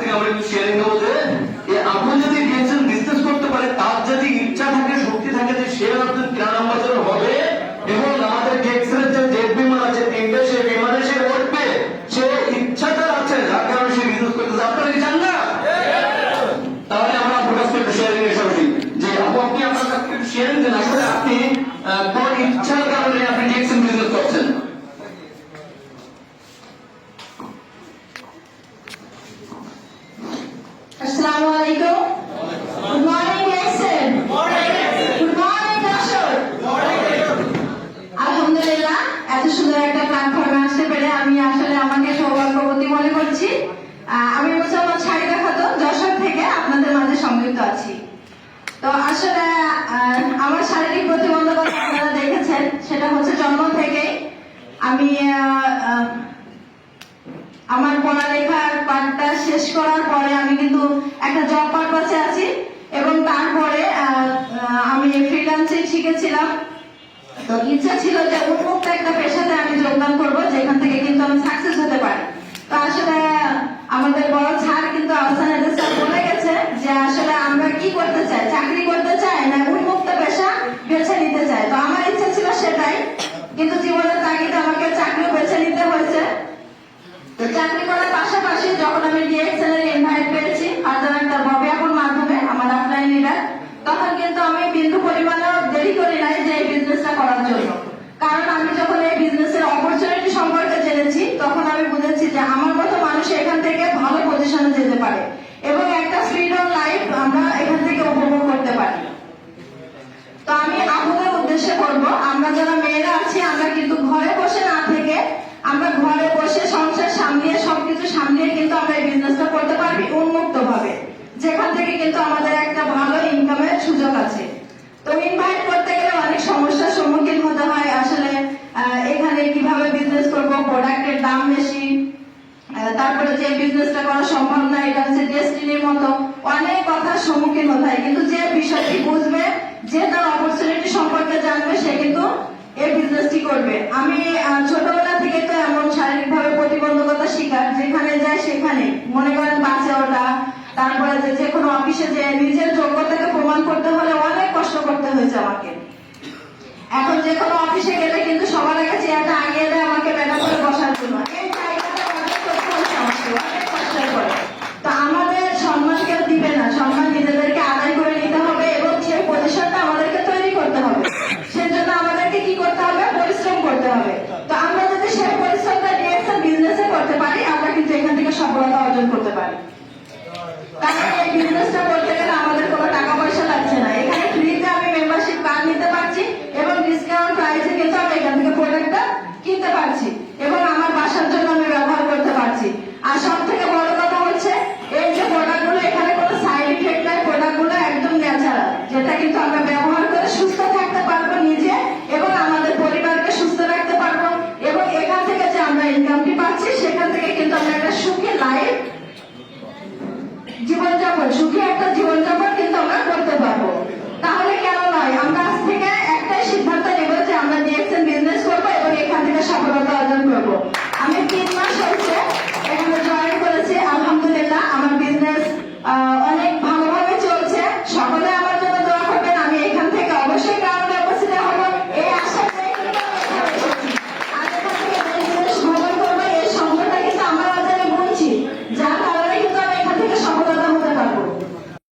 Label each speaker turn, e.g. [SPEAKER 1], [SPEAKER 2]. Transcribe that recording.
[SPEAKER 1] তাহলে তার কাছ থেকে আমরা একটু শেয়ারিং নেব যে এ আপনি যদি দিয়েছেন বিজনেস করতে পারে তার যদি ইচ্ছা থাকে শক্তি থাকে যে সে একজন কিরানা আম্বাসেডর হবে এবং আমাদের টেক্সের যে জেট বিমান আছে তিনটে সে বিমানে সে উঠবে সে ইচ্ছাটা আছে যার কারণে সে বিজনেস করতে চায়। আপনারা কি চান না তাহলে আমরা আপনার কাছে একটু শেয়ারিং এর সরাসরি যে আপু আপনি আপনার কাছ থেকে শেয়ারিং দেন আসলে আপনি আহ, কোন ইচ্ছার কারণে আপনি টেক্সের বিজনেস করছেন
[SPEAKER 2] আসসালামু আলাইকুম good morning lesson good morning দর্শক আলহামদুলিল্লাহ এত সুন্দর একটা প্ল্যাটফর্মে আসতে পেরে আমি আসলে আমাকে সৌভাগ্যবতী মনে করছি আহ, আমি মুসলমান শাড়িকা খাতুন যশোর থেকে আপনাদের মাঝে সংযুক্ত আছি। তো আসলে আমার শারীরিক প্রতিবন্ধকতা আপনারা দেখেছেন, সেটা হচ্ছে জন্ম থেকেই আমি আমার পড়ালেখার পাঠটা শেষ করার পরে আমি কিন্তু একটা জব পারপাসে আছি এবং তারপরে আমি ফ্রিল্যান্সিং শিখেছিলাম। তো ইচ্ছা ছিল যে উন্মুক্ত একটা পেশাতে আমি যোগদান করব যেখান থেকে কিন্তু আমি সাকসেস হতে পারি তো আসলে আমাদের বড় স্যার কিন্তু আহসান এদের স্যার বলে গেছে যে আসলে আমরা কি করতে চায়, চাকরি করতে চায়, না, উন্মুক্ত পেশা বেছে নিতে চায়। তো আমার ইচ্ছা ছিল সেটাই, কিন্তু জীবনের তাগিদে আমাকে চাকরি বেছে নিতে হয়েছে। তো চাকরি করার পাশাপাশি যখন আমি ডিএক্সএল এর ইনভাইট পেয়েছি ফার্দার একটা বিজ্ঞাপন মাধ্যমে, আমার অফলাইন লিডার তখন কিন্তু আমি বিন্দু পরিমাণেও দেরি করি নাই যে এই বিজনেসটা করার জন্য কারণ আমি যখন এই বিজনেসের অপরচুনিটি সম্পর্কে জেনেছি তখন আমি বুঝেছি যে আমার মতো মানুষ এখান থেকে ভালো পজিশনে যেতে পারে। এবং একটা ফ্রিডম লাইফ আমরা এখান থেকে উপভোগ করতে পারি। তো আমি আপনাদের উদ্দেশ্যে বলব, আমরা যারা মেয়েরা আছি, আমরা কিন্তু ঘরে বসে না থেকে আমরা ঘরে বসে সংসার সামলিয়ে সবকিছু সামলিয়ে কিন্তু আমরা এই বিজনেসটা করতে পারবি উন্মুক্ত ভাবে যেখান থেকে কিন্তু আমাদের একটা ভালো ইনকামের সুযোগ আছে। তো ইনভাইট করতে গেলে অনেক সমস্যার সম্মুখীন হতে হয়। আসলে এখানে কীভাবে বিজনেস করব? প্রোডাক্টের দাম বেশি তারপরে যে বিজনেসটা করা সম্ভব না, এটা হচ্ছে ডেস্টিনির মতো। অনেক কথার সম্মুখীন হতে হয়, কিন্তু যে বিষয়টি বুঝবে, যে তার অপরচুনিটি সম্পর্কে জানবে, সে কিন্তু এই বিজনেসটি করবে। আমি ছোটবেলা থেকে তো এমন শারীরিকভাবে প্রতিবন্ধকতা শিকার, যেখানে যায় সেখানে। মনে করেন বাঁচে ওটা তারপরে যে যে কোনো অফিসে যে নিজের যোগ্যতাকে প্রমাণ করতে হলে অনেক কষ্ট করতে হয়েছে আমাকে। এখন যে কোনো অফিসে গেলে কিন্তু সবার আগে চেয়ারটা আগিয়ে দেয় আমাকে ম্যাডাম করে বসার জন্য এই জায়গাটা অর্জন করতে হয়েছে আমাকে অনেক কষ্টের করে তো আমাদের সম্মান কেউ দিবে না সম্মান নিজেদেরকে আদায় করে নিতে হবে এবং সেই পজিশনটা আমাদেরকে তৈরি করতে হবে সেজন্য আমাদেরকে কি করতে হবে পরিশ্রম করতে হবে তো আমরা যদি সেই পরিশ্রমটা ডিএক্সএল বিজনেসে করতে পারি আমরা কিন্তু এখান থেকে সফলতা অর্জন করতে পারি কারণ এই বিজনেসটা করতে গেলে আমাদের কোনো টাকা পয়সা লাগছে না এখানে ফ্রিতে আমি মেম্বারশিপ কার্ড নিতে পারছি এবং ডিসকাউন্ট প্রাইসে কিন্তু আমি এখান থেকে প্রোডাক্টটা কিনতে পারছি এবং আমার বাসার জন্য আমি ব্যবহার করতে পারছি। আর সব থেকে